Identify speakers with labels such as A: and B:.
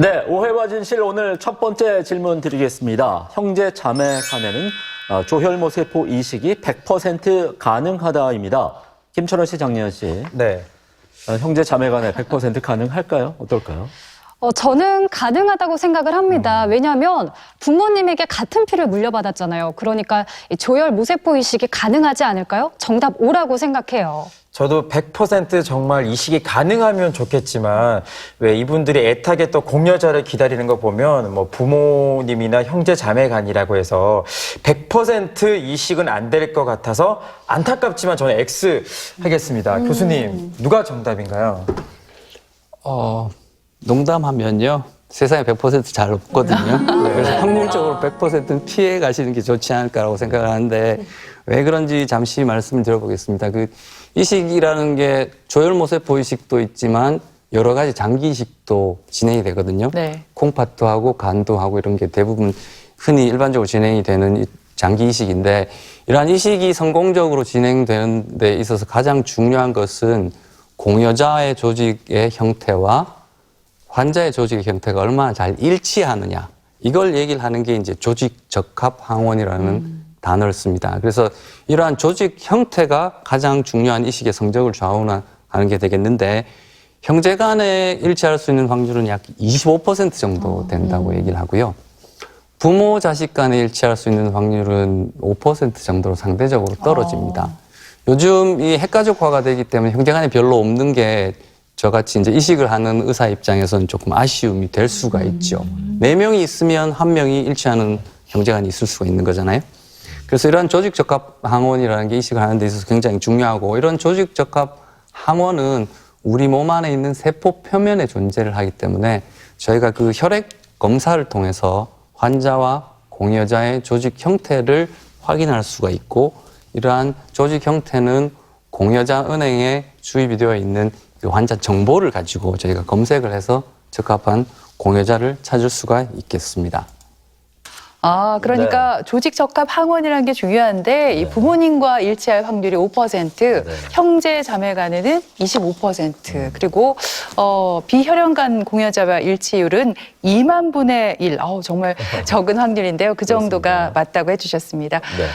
A: 네, 오해와 진실 오늘 첫 번째 질문 드리겠습니다. 형제 자매 간에는 어, 조혈모 세포 이식이 100% 가능하다입니다. 김철원 씨, 장례현 씨,
B: 네.
A: 어, 형제 자매 간에 100% 가능할까요? 어떨까요?
C: 어, 저는 가능하다고 생각을 합니다. 왜냐하면 부모님에게 같은 피를 물려받았잖아요. 그러니까 이 조혈 무세포 이식이 가능하지 않을까요? 정답 오라고 생각해요.
B: 저도 100% 정말 이식이 가능하면 좋겠지만 왜 이분들이 애타게 또 공여자를 기다리는 거 보면 뭐 부모님이나 형제 자매 간이라고 해서 100% 이식은 안 될 것 같아서 안타깝지만 저는 X 하겠습니다. 교수님 누가 정답인가요?
D: 어, 농담하면요. 세상에 100%잘 없거든요. 그래서 확률적으로 100%는 피해 가시는 게 좋지 않을까라고 생각을 하는데 왜 그런지 잠시 말씀을 드려보겠습니다. 그 이식이라는 게 조혈모세 포 이식도 있지만 여러 가지 장기 이식도 진행이 되거든요.
C: 네.
D: 콩팥도 하고 간도 하고 이런 게 대부분 흔히 일반적으로 진행이 되는 이 장기 이식인데 이러한 이식이 성공적으로 진행되는 데 있어서 가장 중요한 것은 공여자의 조직의 형태와 환자의 조직의 형태가 얼마나 잘 일치하느냐. 이걸 얘기를 하는 게 이제 조직 적합 항원이라는 단어를 씁니다. 그래서 이러한 조직 형태가 가장 중요한 이식의 성적을 좌우하는 게 되겠는데 형제 간에 일치할 수 있는 확률은 약 25% 정도 된다고 얘기를 하고요. 부모 자식 간에 일치할 수 있는 확률은 5% 정도로 상대적으로 떨어집니다. 요즘 이 핵가족화가 되기 때문에 형제 간에 별로 없는 게 저같이 이제 이식을 하는 의사 입장에서는 조금 아쉬움이 될 수가 있죠. 네 명이 있으면 한 명이 일치하는 형제간이 있을 수가 있는 거잖아요. 그래서 이러한 조직 적합 항원이라는 게 이식을 하는 데 있어서 굉장히 중요하고 이런 조직 적합 항원은 우리 몸 안에 있는 세포 표면에 존재를 하기 때문에 저희가 그 혈액 검사를 통해서 환자와 공여자의 조직 형태를 확인할 수가 있고 이러한 조직 형태는 공여자 은행에 주입이 되어 있는 그 환자 정보를 가지고 저희가 검색을 해서 적합한 공여자를 찾을 수가 있겠습니다.
E: 아, 그러니까 조직 적합 항원이라는 게 중요한데 이 부모님과 일치할 확률이 5%, 형제 자매 간에는 25%, 그리고 어, 비혈연 간 공여자와 일치율은 2만 분의 1. 아우 정말 적은 확률인데요. 그 정도가 맞다고 해 주셨습니다.
A: 네.